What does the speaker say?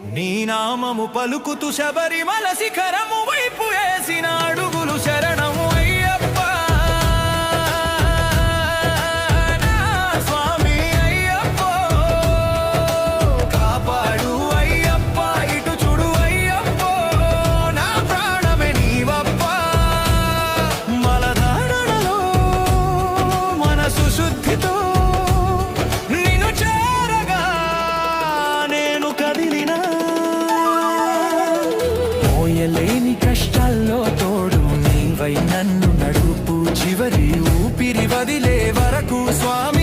నీ నామము పలుకుతు శబరిమల శిఖరము. కష్టాల్లో తోడు నీవై నన్ను నడుపు. చివరి ఊపిరి వదిలే వరకు స్వామి